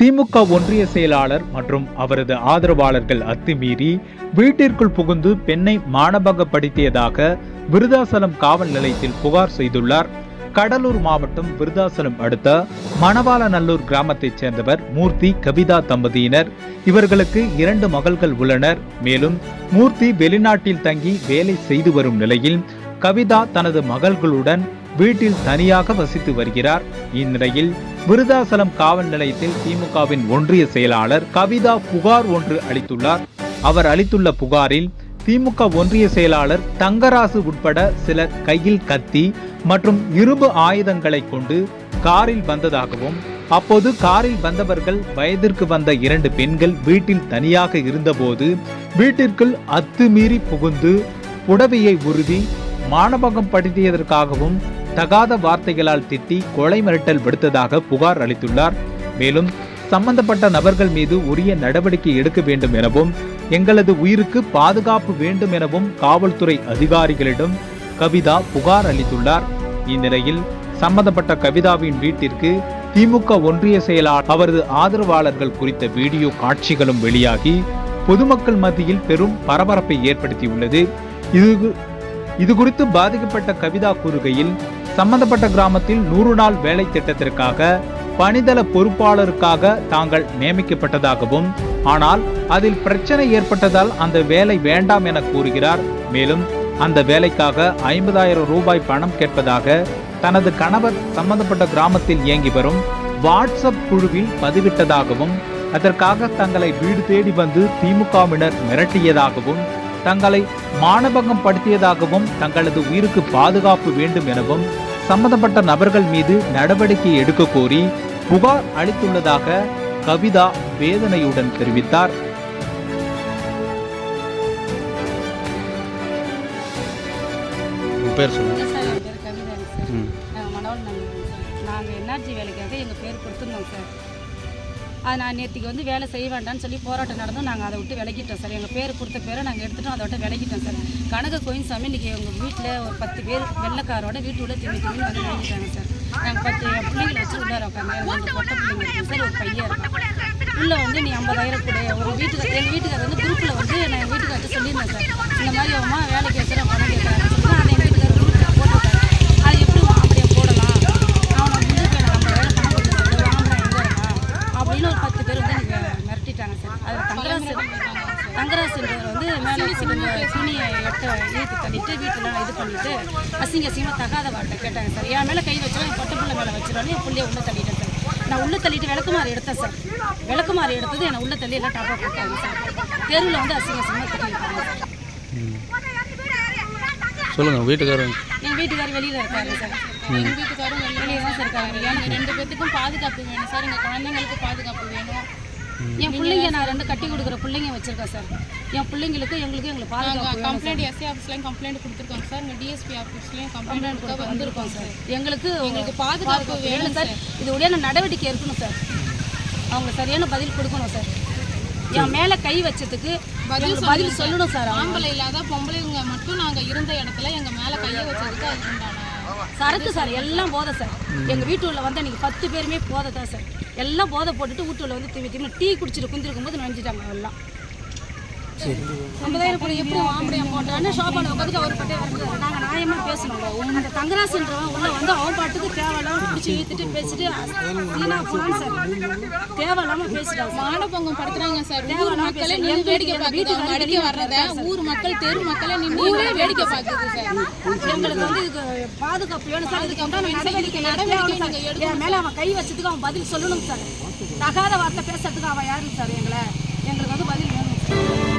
திமுக ஒன்றிய செயலாளர் மற்றும் அவரது ஆதரவாளர்கள் அத்துமீறி வீட்டிற்குள் புகுந்து பெண்ணை மானபங்கப்படுத்தியதாக விருதாசலம் காவல் நிலையத்தில் புகார் செய்துள்ளார். கடலூர் மாவட்டம் விருதாசலம் அடுத்த மணவாளநல்லூர் கிராமத்தைச் சேர்ந்தவர் மூர்த்தி கவிதா தம்பதியினர். இவர்களுக்கு இரண்டு மகள்கள் உள்ளனர். மேலும் மூர்த்தி வெளிநாட்டில் தங்கி வேலை செய்து வரும் நிலையில் கவிதா தனது மகள்களுடன் வீட்டில் தனியாக வசித்து வருகிறார். இந்நிலையில் விருதாசலம் காவல் நிலையத்தில் திமுகவின் ஒன்றிய செயலாளர் கவிதா புகார் ஒன்று அளித்துள்ளார். அவர் அளித்துள்ள புகாரில் திமுக ஒன்றிய செயலாளர் தங்கராசு உட்பட சிலர் கையில் கத்தி மற்றும் இரும்பு ஆயுதங்களை கொண்டு காரில் வந்ததாகவும் அப்போது காரில் வந்தவர்கள் வயதிற்கு வந்த இரண்டு பெண்கள் வீட்டில் தனியாக இருந்தபோது வீட்டிற்குள் அத்துமீறி புகுந்து புடவையை உறுதி மானபங்கம் படுத்தியதற்காகவும் தகாத வார்த்தைகளால் திட்டி கொலை மிரட்டல் விடுத்ததாக புகார் அளித்துள்ளார். மேலும் சம்பந்தப்பட்ட நபர்கள் மீது உரிய நடவடிக்கை எடுக்க வேண்டும் எனவும் எங்களது உயிருக்கு பாதுகாப்பு வேண்டும் எனவும் காவல்துறை அதிகாரிகளிடம் கவிதா புகார் அளித்துள்ளார். இந்நிலையில் சம்பந்தப்பட்ட கவிதாவின் வீட்டிற்கு திமுக ஒன்றிய செயலாளர் அவரது ஆதரவாளர்கள் குறித்த வீடியோ காட்சிகளும் வெளியாகி பொதுமக்கள் மத்தியில் பெரும் பரபரப்பை ஏற்படுத்தியுள்ளது. இது இது குறித்து பாதிக்கப்பட்ட கவிதா கூறுகையில் சம்பந்தப்பட்ட கிராமத்தில் நூறு நாள் வேலை திட்டத்திற்காக பணிதள பொறுப்பாளருக்காக தாங்கள் நியமிக்கப்பட்டதாகவும் ஆனால் அதில் பிரச்சனை ஏற்பட்டதால் அந்த வேலை வேண்டாம் என கூறுகிறார். மேலும் அந்த வேலைக்காக ஐம்பதாயிரம் ரூபாய் பணம் கேட்பதாக தனது கணவர் சம்பந்தப்பட்ட கிராமத்தில் இயங்கி வரும் வாட்ஸ்அப் குழுவில் பதிவிட்டதாகவும் அதற்காக தங்களை வீடு தேடி வந்து திமுகவினர் மிரட்டியதாகவும் தங்களை மானபங்கம் படுத்தியதாகவும் தங்களது உயிருக்கு பாதுகாப்பு வேண்டும் எனவும் சம்பந்தப்பட்ட நபர்கள் மீது நடவடிக்கை எடுக்க கோரி புகார் அளித்துள்ளதாக கவிதா வேதனையுடன் தெரிவித்தார். பேர் சார். நாங்கள் என்ஆர்ஜி வேலைக்காக எங்கள் பேர் கொடுத்துருந்தோம் சார். அது நான் நேற்றுக்கு வந்து வேலை செய்ய வேண்டாம்னு சொல்லி போராட்டம் நடந்தோம் நாங்கள் அதை விட்டு விலகிட்டோம் சார். எங்கள் பேர் கொடுத்த பேரை நாங்கள் எடுத்துட்டோம் அதை விட்டு விலகிட்டோம் சார். கனக கோயின்சாமி இன்றைக்கி எங்கள் வீட்டில் ஒரு பத்து பேர் வெள்ளைக்காரோட வீட்டு உள்ள திரும்பி திரும்பி வந்து வாங்கிட்டாங்க சார். நாங்கள் பத்து என் பிள்ளைங்களை வச்சு உள்ளார உட்காந்து ரெண்டு பொட்டை பிள்ளைங்க சார் ஒரு பையன் உள்ளே வந்து நீ ஐம்பதாயிரம் கூட. ஒரு வீட்டுக்கு எங்கள் வீட்டுக்காரர் வந்து குரூப்பில் வந்து நான் எங்கள் வீட்டுக்கார்ட்ட சொல்லியிருந்தேன் சார். இந்த மாதிரி அம்மா வேலைக்கு வச்சுருக்க பணம் கேட்குறாங்க சொல்லி அதை எங்கள் வீட்டுக்காரர் குரூப்பில் போட்டுருக்காரு அது எப்படி அப்படியே போடலாம் அவனை வந்து இப்போ நம்ம வேலை பணம் கொடுத்து சொல்லி வாங்கினா எங்கே இருக்கான் அப்படின்னு ஒரு பத்து பேர் வந்து எனக்கு மிரட்டிட்டாங்க சார் அதில் தங்கராசு தங்கராசுன்றவர் வந்து மேலே இந்த துணியை எட்ட இழுத்து தள்ளிட்டு வீட்டில் இது பண்ணிட்டு அசிங்க அசிங்கமாக தகாத வார்த்தை கேட்டாங்க சார். என் மேலே கை வச்சாலும் என் பொட்டை பிள்ளை மேலே வச்சிருவானு என் பிள்ளைய உள்ள தள்ளிட்டேன் சார். நான் உள்ள தள்ளிட்டு விளக்குமாறு எடுத்தேன் சார். விளக்குமாறு எடுத்தது என்னை உள்ள தள்ளி எல்லாம் டாப்பா போட்டாங்க சார். தெருவில் வந்து அசிங்க அசிங்கமாக தள்ளிட்டாங்க சொல்லுங்கள் வீட்டுக்காரங்க என் வீட்டுக்காரர் வெளியில் இருக்காங்க சார். எங்கள் வீட்டுக்காரும் வெளியே தான் சார் இருக்காங்க. ரெண்டு பேத்துக்கும் பாதுகாப்பு வேணும் சார். எங்கள் குழந்தைங்களுக்கு பாதுகாப்பு வேணும். என் பிள்ளைங்க நான் ரெண்டு கட்டி கொடுக்குற பிள்ளைங்க வச்சிருக்கேன் சார். என் பிள்ளைங்களுக்கு எங்களுக்கு எங்களுக்கு பாதுகாப்பு. கம்ப்ளைண்ட் எஸ்சி ஆஃபீஸ்லேயும் கம்ப்ளைண்ட் கொடுத்துருக்கோங்க சார். இங்கே டிஎஸ்பி ஆஃபீஸ்லேயும் கம்ப்ளைண்ட் கொடுக்க கொடுக்க வந்திருக்கோம் சார். எங்களுக்கு எங்களுக்கு பாதுகாப்பு வேணும் சார். இது உடனே நடவடிக்கை இருக்கணும் சார். அவங்க சரியான பதில் கொடுக்கணும் சார். என் மேல கை வச்சதுக்கு பதில் பதில் சொல்லணும் சார் ஆம்பளை இல்லாத பொம்பளைங்க மட்டும் நாங்கள் இருந்த இடத்துல எங்கள் மேலே கையை வச்சதுக்கு அதுக்கு உண்டான? சரக்கு சார் எல்லாம் போதை சார். எங்க வீட்டு வந்து அன்னைக்கு பத்து பேருமே போதை தான் சார். எல்லாம் போதை போட்டுட்டு வீட்டு உள்ள வந்து திரும்பி திரும்பி டீ குடிச்சிட்டு குந்திருக்கும் போது நினைச்சிட்டாங்க எல்லாம். ஐம்பதாயிரம் கூட எப்படி ஆம்பளையா போட்டான்னு ஷாப்பால அவர் பட்டே வரது நாங்கள் நியாயமா பேசணும். அந்த தங்கராசுன்றவன் உள்ள வந்து அவன் பாட்டுக்கு தேவையில்லாம பிடிச்சி இழுத்துட்டு பேசிட்டு வீணா போனான்னு சார். தேவையில்லாம பேசிட்டாங்க சார். மானபங்கம் படுத்துறாங்க சார். ஊர் மக்களே. நின்று வேடிக்கை வெளியே அடிக்க வர்றத ஊர் மக்கள் தெரு மக்களே நின்று வேடிக்கை பார்க்குது சார். எங்களுக்கு வந்து இதுக்கு பாதுகாப்பு வேணும் சார். இதுக்கு நடவடிக்கை நடவடிக்கை சார். மேல அவன் கை வச்சதுக்கு அவன் பதில் சொல்லணும் சார். தகாத வார்த்தை பேசுறதுக்கு அவன் யாருங்க சார் எங்களை? எங்களுக்கு வந்து பதில் வேணும் சார்.